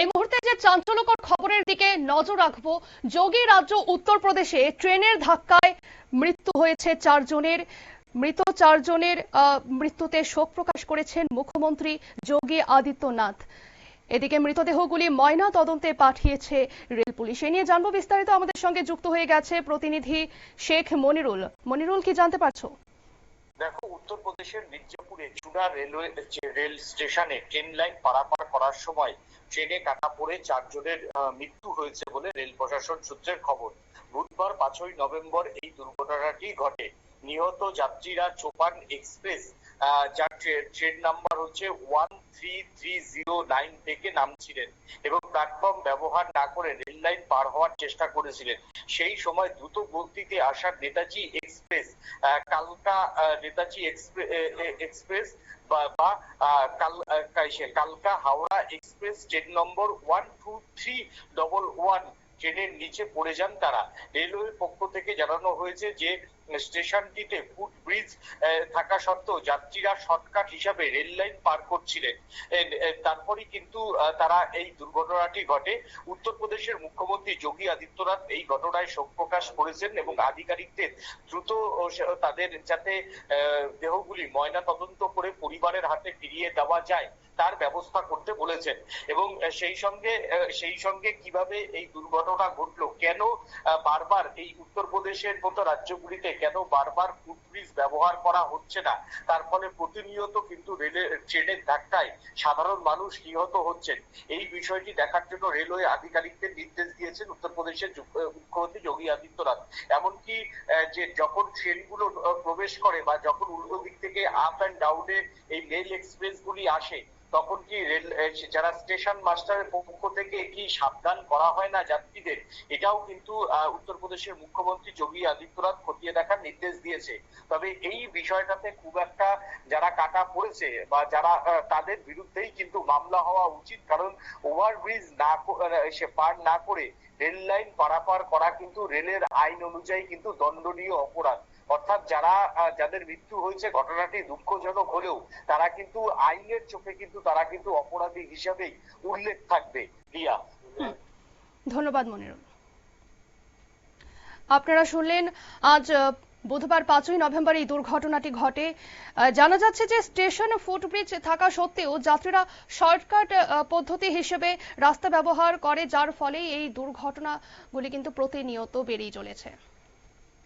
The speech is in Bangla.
এই মুহূর্তে যে চাঞ্চল্যকর খবরের দিকে নজর রাখব, যোগী রাজ্য উত্তরপ্রদেশে ট্রেনের ধাক্কায় মৃত্যু হয়েছে চারজনের। মৃত চারজনের মৃত্যুতে শোক প্রকাশ করেছেন মুখ্যমন্ত্রী যোগী আদিত্যনাথ। এদিকে মৃতদেহগুলি ময়না তদন্তে পাঠিয়েছে রেল পুলিশ। এ নিয়ে জানব বিস্তারিত, আমাদের সঙ্গে যুক্ত হয়ে গেছে প্রতিনিধি শেখ মনিরুল। মনিরুল, কি জানতে পারছ? দেখো উত্তরপ্রদেশের মির্জাপুরে চুড়া রেলওয়ে, রেল স্টেশনে ট্রেন লাইন পারাপার করার সময় ট্রেনে কাটা পড়ে চারজনের মৃত্যু হয়েছে বলে রেল প্রশাসন সূত্রের খবর। বুধবার পাঁচই নভেম্বর এই দুর্ঘটনাটি ঘটে। নিহত যাত্রীরা চোপান এক্সপ্রেস যার ট্রে- ট্রেন নাম্বার হচ্ছে one three three zero nine থেকে নামছিলেন এবং প্ল্যাটফর্ম ব্যবহার না করে রেল লাইন পার হওয়ার চেষ্টা করেছিলেন। সেই সময় দ্রুত গতিতে আসা নেতাজি এক্সপ্রেস কালকা নেতাজি এক্সপ্রেস বা কালকা Howrah express train number one two three double one ট্রেনের নিচে পড়ে যান তারা। রেলওয়ের পক্ষ থেকে জানানো হয়েছে যে স্টেশনটিতে ফুট ব্রিজ থাকা সত্ত্বেও যাত্রীরা শর্টকাট হিসাবে রেল লাইন পার করছিলেন। তারপরেই কিন্তু তারা এই দুর্ঘটনাটি ঘটে। উত্তরপ্রদেশের মুখ্যমন্ত্রী যোগী আদিত্যনাথ এই ঘটনায় শোক প্রকাশ করেছেন এবং আধিকারিকদের দ্রুত তাদের যাতে দেহগুলি ময়না তদন্ত করে পরিবারের হাতে ফিরিয়ে দেওয়া যায়, তার ব্যবস্থা করতে বলেছেন। এবং সেই সঙ্গে সেই সঙ্গে কীভাবে এই দুর্ঘটনা ঘটলো, কেন বারবার এই উত্তরপ্রদেশের মতো রাজ্যগুলিতে কেন বারবার ফুটব্রিজ ব্যবহার করা হচ্ছে না? তার ফলে প্রতিনিয়ত কিন্তু রেলের, ট্রেনের ধাক্কায় সাধারণ মানুষ নিহত হচ্ছেন। এই বিষয়টি দেখার জন্য রেলওয়ে আধিকারিকদের নির্দেশ দিয়েছেন উত্তরপ্রদেশের মুখ্যমন্ত্রী যোগী আদিত্যনাথ। এমনকি যে যখন ট্রেনগুলো প্রবেশ করে বা যখন উল্টো দিক থেকে আপ অ্যান্ড ডাউনে এই মেল এক্সপ্রেস গুলি আসে তখন কি রেল যারা স্টেশন মাস্টারের পক্ষ থেকে কি সাবধান করা হয় না যাত্রীদের? এটাও কিন্তু উত্তরপ্রদেশের মুখ্যমন্ত্রী যোগী আদিত্যনাথ খতিয়ে দেখার নির্দেশ দিয়েছে। তবে এই বিষয়টাতে খুব একটা যারা কাটা পড়েছে বা যারা তাদের বিরুদ্ধেই কিন্তু মামলা হওয়া উচিত। কারণ ওভারব্রিজ না সে পার না করে রেল লাইন পারাপার করা কিন্তু রেলের আইন অনুযায়ী কিন্তু দণ্ডনীয় অপরাধ। অর্থাৎ যারা যাদের মৃত্যু হয়েছে, ঘটনাটি দুঃখজনক হলেও তারা কিন্তু আইনের চোখে কিন্তু তারা কিন্তু অপরাধী হিসাবেই উল্লেখ থাকবে। রিয়া। ধন্যবাদ, মনিরুল। আপনারা শুনলেন, আজ বুধবার পাঁচই নভেম্বর এই দুর্ঘটনাটি ঘটে। জানা যাচ্ছে যে স্টেশন ফুটব্রিজ থাকা সত্ত্বেও যাত্রীরা শর্টকাট পদ্ধতি হিসেবে রাস্তা ব্যবহার করে, যার ফলে এই দুর্ঘটনাগুলি কিন্তু প্রতিনিয়ত বেড়েই চলেছে।